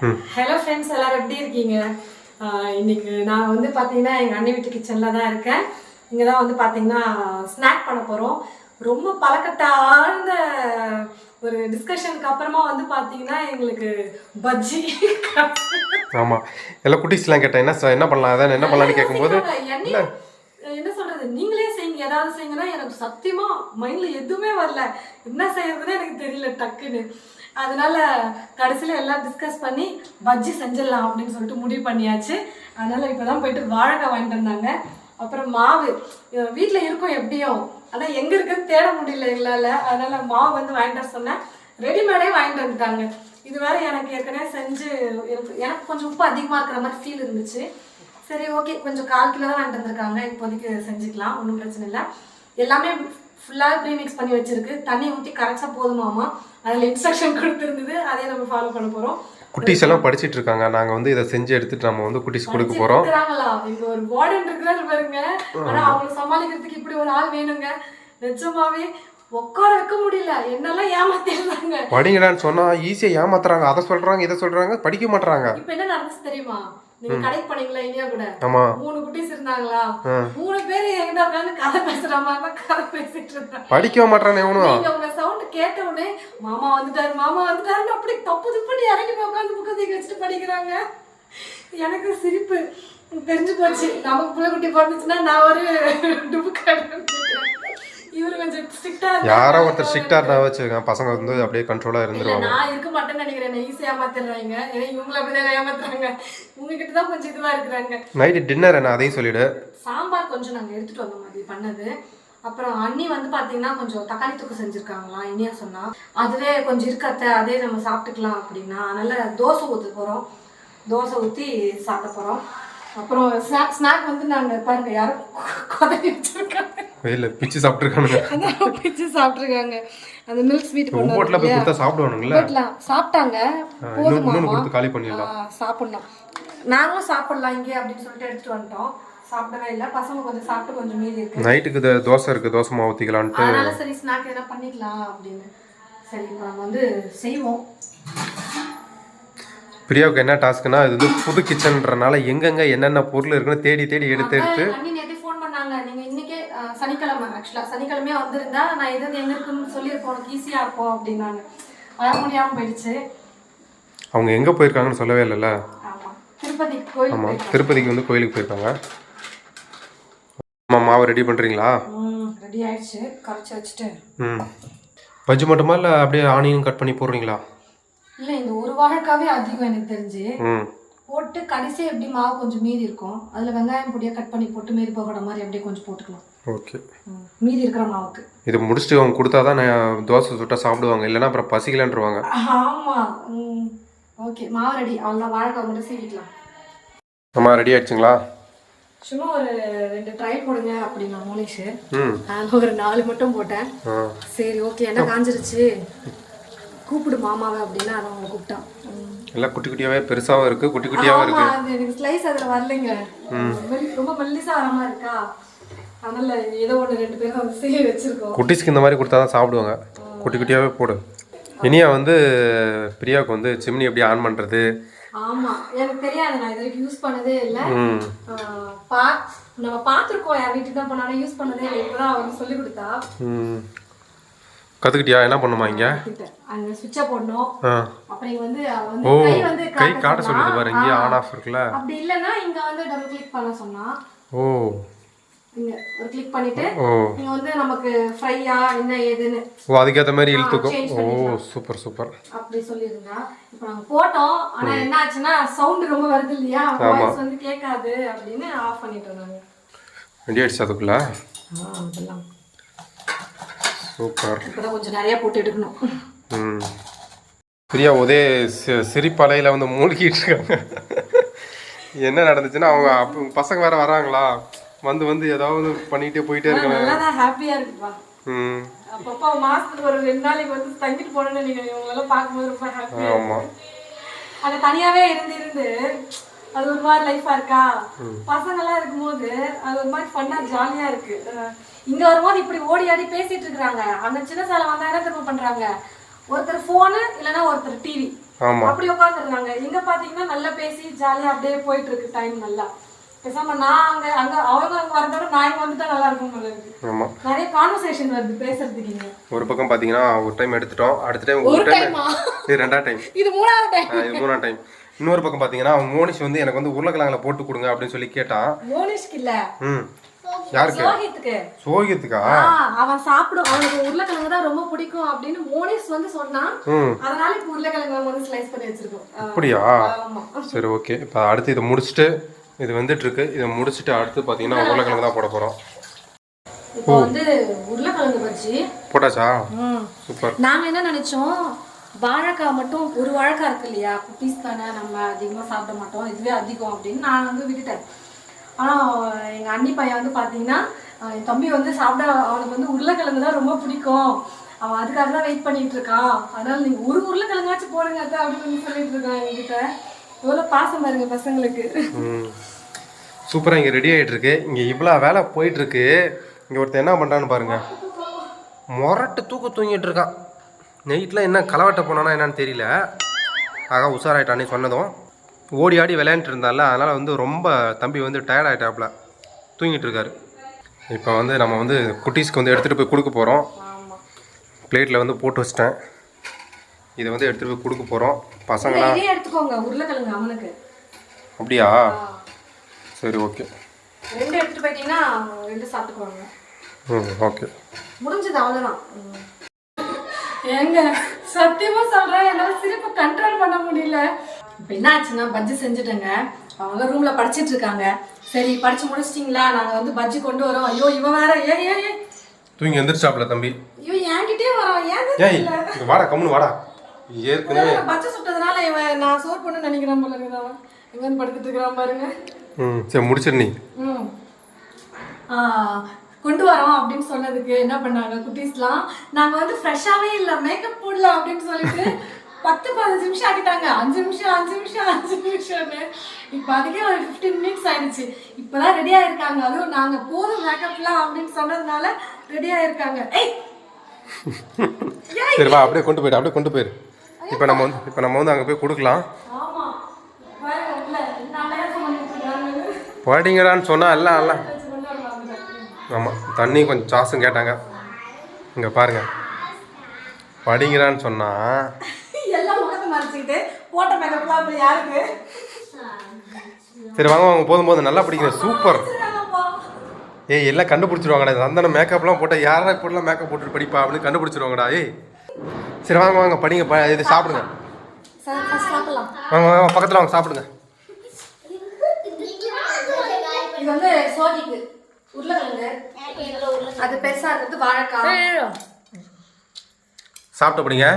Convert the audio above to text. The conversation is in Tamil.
ஹலோ ஃப்ரெண்ட்ஸ் எல்லாரும் எப்படி இருக்கீங்க? இன்னைக்கு நான் வந்து பார்த்தீங்கன்னா எங்கள் அண்ணி வீட்டு கிச்சனில் தான் இருக்கேன். இங்கே தான் வந்து பார்த்தீங்கன்னா ஸ்நாக் பண்ண போகிறோம் ரொம்ப பழக்கட்ட ஆழ்ந்த ஒரு டிஸ்கஷனுக்கு அப்புறமா வந்து பார்த்தீங்கன்னா எங்களுக்கு பஜ்ஜி ஆமாம் எல்லாம் குட்டீஸ்லாம் கேட்டேன் என்ன என்ன பண்ணலாம்? அதான் என்ன பண்ணலாம்னு கேட்கும்போது என்ன சொல்றது? நீங்களே செய்யுங்க. ஏதாவது செய்யுங்கன்னா எனக்கு சத்தியமா மைண்ட்ல எதுவுமே வரல. என்ன செய்யறதுன்னு எனக்கு தெரியல டக்குன்னு. அதனால கடைசியில் எல்லாம் டிஸ்கஸ் பண்ணி பஜ்ஜி செஞ்சிடலாம் அப்படின்னு சொல்லிட்டு முடிவு பண்ணியாச்சு. அதனால் இப்போ தான் போயிட்டு வாழைக்காய் வாங்கிட்டு வந்தாங்க. அப்புறம் மாவு. வீட்டில் இருக்கும் எப்படியும் ஆனால் எங்கே இருக்குன்னு தேட முடியல எங்களால். அதனால் மாவு வந்து வாங்கிட்டு வர சொன்னேன். ரெடிமேடே வாங்கிட்டு வந்துட்டாங்க. இது வேற எனக்கு ஏற்கனவே செஞ்சு எனக்கு எனக்கு கொஞ்சம் உப்பு அதிகமாக இருக்கிற மாதிரி ஃபீல் இருந்துச்சு. சரி ஓகே கொஞ்சம் கால் கிலோ தான் வாங்கிட்டு வந்திருக்காங்க. இப்போதைக்கு செஞ்சுக்கலாம். ஒன்றும் பிரச்சனை இல்லை. எல்லாமே ஃபுல்லாக ப்ரீமிக்ஸ் பண்ணி வச்சிருக்கு. தண்ணி ஊற்றி கரைச்சா போதுமாமா அதில் இன்ஸ்ட்ரக்ஷன் கொடுத்துருந்தது. அதே நம்ம ஃபாலோ பண்ண போகிறோம் குட்டீஸ் எல்லாம் படிச்சிட்டு இருக்காங்க. நாங்கள் வந்து இதை செஞ்சு எடுத்துட்டு நம்ம வந்து குட்டீஸ் கொடுக்க இருக்கிறாங்களா? இங்க ஒரு வார்டன் இருக்கிறாரு பாருங்க. ஆனா அவங்களை சமாளிக்கிறதுக்கு இப்படி ஒரு ஆள் வேணுங்க. நிஜமாவே உட்கார வைக்க முடியல. என்னெல்லாம் ஏமாத்திடுறாங்க படிங்கடான்னு சொன்னால் ஈஸியாக ஏமாத்துறாங்க. அதை சொல்கிறாங்க இதை சொல்கிறாங்க படிக்க மாட்றாங்க. இப்ப என்ன நடந்துச்சு தெரியுமா? நீங்க கடைக்கு போனீங்களா இனியா கூட? ஆமாம் மூணு குட்டீஸ் இருந்தாங்களா? மூணு பேர் எங்கிட்ட உட்காந்து கதை பேசுற மாதிரி தான் கதை பேசிட்டு இருந்தாங்க. படிக்கவே மாட்றானே எவனும் நீங்க உங்க சவுண்ட் கேட்ட உடனே மாமா வந்துட்டாரு மாமா வந்துட்டாருன்னு அப்படி தப்பு துப்படி இறங்கி போய் உட்காந்து புக்கத்துக்கு வச்சுட்டு படிக்கிறாங்க. எனக்கு சிரிப்பு. தெரிஞ்சு போச்சு. நமக்கு பிள்ளை குட்டி பிறந்துச்சுன்னா நான் ஒரு டுபுக்காடு இவரு கொஞ்சம் ஸ்ட்ரிக்டா யாரோ ஒருத்தர் ஸ்ட்ரிக்டாக இருந்தால் வச்சுருக்கேன் பசங்க வந்து அப்படியே கண்ட்ரோலாக இல்ல இருந்துருவாங்க. நான் இருக்க மாட்டேன்னு நினைக்கிறேன். ஈஸியா ஏமாத்திடுறாங்க. ஏன்னா இவங்களை அப்படிதான் ஏமாத்துறாங்க. உங்ககிட்ட தான் கொஞ்சம் இதுவா இருக்கிறாங்க. நைட்டு டின்னர் என்ன? அதையும் சொல்லிவிடு சாம்பார் கொஞ்சம் நாங்கள் எடுத்துட்டு வந்தோம் மாதிரி பண்ணது. அப்புறம் அண்ணி வந்து பார்த்தீங்கன்னா கொஞ்சம் தக்காளி தொக்கு செஞ்சுருக்காங்களாம் இனியா சொன்னா. அதுவே கொஞ்சம் இருக்கத்த அதே நம்ம சாப்பிட்டுக்கலாம் அப்படின்னா அதனால தோசை ஊற்ற போகிறோம் தோசை ஊற்றி சாப்பிட போகிறோம் அப்புறம் ஸ்நாக் ஸ்நாக் வந்து நாங்கள் பாருங்க யாரும் கொதவி வச்சிருக்காங்க. வெயில பிச்சு சாப்பிட்ருக்கானுங்க அதான் பிச்சு சாப்பிட்ருக்காங்க அந்த மில்க் ஸ்வீட் கொண்டு ஒம்போட்டில் போய் கொடுத்தா சாப்பிடுவானுங்களே? வீட்டில் சாப்பிட்டாங்க. இன்னொன்று போதுமாமா கொடுத்து காலி பண்ணிடலாம். சாப்பிடணும். நாங்களும் சாப்பிடலாம் இங்கே அப்படின்னு சொல்லிட்டு எடுத்துட்டு வந்துட்டோம். சாப்பிடவே இல்லை. பசங்க கொஞ்சம் சாப்பிட்டு கொஞ்சம் மீதி இருக்கு. நைட்டுக்கு தோசை இருக்குது தோசை மாவு ஊற்றிக்கலான்ட்டு அதனால சரி ஸ்நாக் எதனா பண்ணிக்கலாம் அப்படின்னு. சரி இப்போ நம்ம வந்து செய்வோம். பிரியாவுக்கு என்ன டாஸ்க்குனா இது வந்து புது கிச்சன்றனால எங்கெங்க என்னென்ன பொருள் இருக்குன்னு தேடி தேடி எடுத்து எடுத்து. ஃபோன் பண்ணாங்க. நீங்க சனிக்கிழமை ஆக்சுவலா சனிக்கிழமையா வந்திருந்தா நான் எது எங்க இருக்குன்னு சொல்லியிருப்போம். உனக்கு ஈஸியா இருக்கும் அப்படின்னாங்க. வர முடியாம போயிடுச்சு. அவங்க எங்கே போயிருக்காங்கன்னு சொல்லவே இல்லைல்ல? ஆமா. திருப்பதி கோயில் ஆமாம் திருப்பதிக்கு வந்து கோயிலுக்கு போயிருக்காங்க. ஆமாம் மாவை ரெடி பண்ணுறீங்களா ரெடி ஆயிடுச்சு. கரைச்சி வச்சுட்டு. ம். பஜ்ஜி மட்டுமா இல்லை அப்படியே ஆனியன் கட் பண்ணி போடுறீங்களா? இல்ல இந்த ஒரு வாழைக்காவே அதிகம் எனக்கு தெரிஞ்சு. ம். போட்டு கடைசி எப்படி மாவு கொஞ்சம் மீதி இருக்கும்? அதுல வெங்காயம் பொடியா கட் பண்ணி போட்டு மீதி போகிற மாதிரி அப்படியே கொஞ்சம் போட்டுக்கலாம். ஓகே. மீதி இருக்கிற மாவுக்கு. இது முடிச்சுட்டு அவங்க கொடுத்தா தான் நான் தோசை சுட்டா சாப்பிடுவாங்க. இல்லைன்னா அப்புறம் பசிக்கலன்றுவாங்க. ஆமா. ம் ஓகே. மாவு ரெடி அவ்வளோ வாழைக்காய் மட்டும் சீவிக்கலாம். அம்மா ரெடி ஆயிடுச்சுங்களா? சும்மா ஒரு ரெண்டு ட்ரை போடுங்க அப்படின்னா மோனிஷு. நான் ஒரு நாலு மட்டும் போட்டேன். சரி ஓகே. என்ன காஞ்சிருச்சு? கூப்பிடு மாமாவை அப்படின்னா அதை அவங்க கூப்பிட்டான். எல்லாம் குட்டி குட்டியாகவே பெருசாகவும் இருக்குது குட்டி குட்டியாகவும் ஆமா இருக்குது அது எனக்கு ஸ்லைஸ் அதுல வரலைங்க. ரொம்ப மெல்லிசா வர மாதிரி இருக்கா? அதனால ஏதோ ஒண்ணு ரெண்டு பேரும் வந்து வச்சிருக்கோம். குட்டீஸ்க்கு இந்த மாதிரி கொடுத்தா தான் சாப்பிடுவாங்க. குட்டி குட்டியாகவே போடு. இனியா வந்து பிரியாவுக்கு வந்து சிம்னி எப்படி ஆன் பண்ணுறது ஆமா எனக்கு தெரியாது. நான் இது வரைக்கும் யூஸ் பண்ணதே இல்லை. ம். ஆஹ் பா நம்ம பார்த்துருக்கோம். யார் வீட்டுக்கு தான் போனாலும் யூஸ் பண்ணதே இல்லை. இப்போதான் அவர் சொல்லி கொடுத்தா. ம். கற்றுக்கிட்டியா என்ன பண்ணுமா இங்கே? அங்க சுவிட்சை போடணும். ஆ. அப்புறம் இங்க வந்து ஓ கை வந்து கை காட்ட. சொல்லுது பாரு இங்கேயே ஆன் ஆஃப் இருக்குல்ல. அப்படி இல்லைன்னா இங்க வந்து டபுள் கிளிக் பண்ண சொன்னா. ஓ. இங்க ஒரு கிளிக் பண்ணிட்டு ஓ. இங்க வந்து நமக்கு ஃப்ரையா என்ன ஏதுன்னு. ஓ அதுக்கேற்ற மாதிரி இழுத்துக்கும் ஓ சூப்பர் சூப்பர் அப்படி இப்போ நாங்க போட்டோம் ஆனா என்ன ஆச்சுன்னா சவுண்ட் ரொம்ப வருது இல்லையா? வாய்ஸ் வந்து கேட்காது அப்படின்னு ஆஃப் பண்ணிட்டு இருந்தாங்க ரெடி ஆயிடுச்சு அதுக்குள்ள? அதெல்லாம். சூப்பர். கொஞ்சம் நிறைய போட்டு எடுக்கணும். ம். பிரியா ஒரே சிரிப்பலையில் வந்து மூழ்கிட்டு இருக்காங்க. என்ன நடந்துச்சுன்னா அவங்க பசங்க வேற வராங்களா? வந்து வந்து ஏதாவது பண்ணிட்டே போயிட்டே இருக்காங்க. ஹாப்பியா இருக்குப்பா. ம். அப்பப்போ மாசத்துக்கு ஒரு ரெண்டு நாளைக்கு வந்து தங்கிட்டு போனேன்னு நீங்க இவங்களெல்லாம் பார்க்கும்போது ரொம்ப ஹாப்பியா ஆமாம் அங்க தனியாவே இருந்து இருந்து அது ஒரு மாதிரி லைஃபா இருக்கா? பசங்க எல்லாம் இருக்கும்போது அது ஒரு மாதிரி ஃபன்னா ஜாலியா இருக்கு. இங்க வரும்போது இப்படி ஓடி ஆடி பேசிட்டு இருக்காங்க அந்த சின்ன சாலை வந்தா என்ன திரும்ப பண்றாங்க? ஒருத்தர் போனு இல்லைன்னா ஒருத்தர் டிவி அப்படி உட்காந்துருந்தாங்க இங்க பாத்தீங்கன்னா நல்லா பேசி ஜாலியா அப்படியே போயிட்டு இருக்கு டைம் நல்லா. பேசாம நான் அங்க அங்க அவங்க அங்க வரதோட நான் இங்க வந்துட்டா நல்லா இருக்கும் போல இருக்கு. ஆமா. நிறைய கான்வர்சேஷன் வருது பேசுறதுக்கு ஒரு பக்கம் பாத்தீங்கன்னா ஒரு டைம் எடுத்துட்டோம். அடுத்த டைம் ஒரு டைம் இது ரெண்டாவது டைம் இது மூணாவது டைம் இது மூணாவது டைம் இன்னொரு பக்கம் பாத்தீங்கன்னா அவன் மோனிஷ் வந்து எனக்கு வந்து உருளைக்கிழங்குல போட்டு கொடுங்க அப்படின்னு சொல்லி கேட்டான். மோனிஷ்க்கு இல்ல. ம். யாருக்கு? சோகித்துக்கு. சோகியத்துக்கா அவன் சாப்பிடும். அவனுக்கு உருளைக்கிழங்கு தான் ரொம்ப பிடிக்கும் அப்படின்னு மோனிஷ் வந்து சொன்னான். அதனால இப்ப உருளைக்கிழங்கு வந்து ஸ்லைஸ் பண்ணி வச்சிருக்கோம். அப்படியா? சரி ஓகே இப்போ அடுத்து இதை முடிச்சுட்டு இது வந்துட்டு இருக்கு இதை முடிச்சுட்டு அடுத்து பார்த்தீங்கன்னா உருளைக்கிழங்கு தான் போட போகிறோம் இப்போ வந்து உருளைக்கிழங்கு பஜ்ஜி. போட்டாச்சா? சூப்பர். நாங்க என்ன நினைச்சோம்? வாழைக்காய் மட்டும் ஒரு வாழைக்காய் இருக்கு இல்லையா? குட்டீஸ் தானே நம்ம அதிகமாக சாப்பிட மாட்டோம். இதுவே அதிகம் அப்படின்னு நான் வந்து விட்டுட்டேன். ஆனால் எங்கள் அண்ணி பையன் வந்து பார்த்தீங்கன்னா என் தம்பி வந்து சாப்பிட அவனுக்கு வந்து உருளைக்கிழங்கு தான் ரொம்ப பிடிக்கும். அவன் அதுக்காக தான் வெயிட் பண்ணிட்டு இருக்கான். அதனால நீங்க ஒரு உருளைக்கிழங்காச்சும் போடுங்க அத்தை அப்படின்னு சொல்லிட்டு இருக்கான் என்கிட்ட. எவ்வளோ பாசம் பாருங்க பசங்களுக்கு. சூப்பராக இங்கே ரெடி ஆகிட்டு இருக்கு இங்கே இவ்வளோ வேலை போயிட்டு இருக்கு இங்கே ஒருத்தன் என்ன பண்ணுறான்னு பாருங்க. முரட்டு தூக்க தூங்கிட்டு இருக்கான். நைட்டில் என்ன களவட்ட போனானா என்னன்னு தெரியல. ஆகா உஷாராயிட்டானே சொன்னதும். ஓடி ஆடி விளையாண்டுட்டு இருந்தால அதனால் வந்து ரொம்ப தம்பி வந்து டயர்ட் ஆகிட்டாப்புல தூங்கிட்டு இருக்காரு. இப்போ வந்து நம்ம வந்து குட்டீஸ்க்கு வந்து எடுத்துகிட்டு போய் கொடுக்க போகிறோம் பிளேட்டில் வந்து போட்டு வச்சிட்டேன். இதை வந்து எடுத்துகிட்டு போய் கொடுக்க போகிறோம் பசங்களாம் எடுத்துக்கோங்க உருளைக்கிழங்கு அவனுக்கு அப்படியா? சரி ஓகே. ரெண்டு எடுத்துட்டு போயிட்டீங்கன்னா ரெண்டு சாப்பிட்டுக்குவாங்க. ம் ஓகே. முடிஞ்சது அவ்வளவுதான். ஏங்க சத்தியமா சொல்றேன் என்னால சிரிப்பு கண்ட்ரோல் பண்ண முடியல. இப்போ என்ன ஆச்சுன்னா பஜ்ஜி செஞ்சுட்டேங்க. அவங்க ரூம்ல படிச்சிட்டு இருக்காங்க. சரி படிச்சு முடிச்சிட்டிங்களா? நாங்க வந்து பஜ்ஜி கொண்டு வரோம். ஐயோ இவன் வேற. ஏ ஏ ஏ தூங்கி எந்திரிச்சாப்ல தம்பி. ஐயோ என்கிட்டயே வரோம் ஏன் இங்க வாடா கம்முனு வாடா. ஏற்கனவே பச்சை சுட்டதுனால இவன் நான் சோர் பண்ணு நினைக்கிறான் போல இருக்குது அவன். எங்க வந்து படுத்துட்டு இருக்கிறான் பாருங்க. ம் சரி முடிச்சிரு நீ. ம். கொண்டு வரோம் அப்படின்னு சொன்னதுக்கு என்ன பண்ணாங்க? குட்டீஸ்லாம் நாங்க வந்து ஃப்ரெஷ்ஷாவே இல்ல மேக்கப் போடல அப்படின்னு சொல்லிட்டு பத்து பதினஞ்சு நிமிஷம் ஆகிட்டாங்க அஞ்சு நிமிஷம் அஞ்சு நிமிஷம் அஞ்சு நிமிஷம்னு. இப்போ அதுக்கே ஒரு ஃபிஃப்டீன் மினிட்ஸ் ஆயிடுச்சு. இப்போதான் ரெடி ஆயிருக்காங்க. அதுவும் நாங்க போதும் மேக்கப்லாம் அப்படின்னு சொன்னதுனால ரெடி ஆயிருக்காங்க. ஏய்! சரி வா அப்படியே கொண்டு போயிடு அப்படியே கொண்டு போயிரு. இப்போ நம்ம வந்து இப்போ நம்ம வந்து அங்கே போய் கொடுக்கலாம். ஆமா. பாருங்க, இல்ல, நான் மேக்கப் பண்ணிட்டு இருக்காங்க. படிங்கடான்னு சொன்னா எல்லாம் எல்லாம் வச்சு கொண்டு வர மறந்துட்டேன். ஆமாம் தண்ணி கொஞ்சம் சாசும் கேட்டாங்க. இங்கே பாருங்க. படிங்கடான்னு சொன்னா. எல்லாம் முகத்தை மறைச்சிக்கிட்டு போட்ட மேக்கப்லாம் அப்புறம் யாருக்கு? சரி வாங்க வாங்க போதும் போதும். நல்லா படிக்கிறேன் சூப்பர். ஏய் எல்லாம் கண்டுபிடிச்சிருவாங்கடா. சந்தன மேக்கப்லாம் போட்டால் யாரா இப்படிலாம் மேக்கப் போட்டு படிப்பா அப்படின்னு கண்டுபிடிச்சிருவாங்கடா. ஏய். சரி வாங்க வாங்க படிங்க ப இது சாப்பிடுங்க. வாங்க வாங்க பக்கத்தில் வாங்க சாப்பிடுங்க. இது வந்து சோதிக்கு. அது பெருசா இருக்கிறது வாழைக்காய். சாப்பிட்டு படிங்க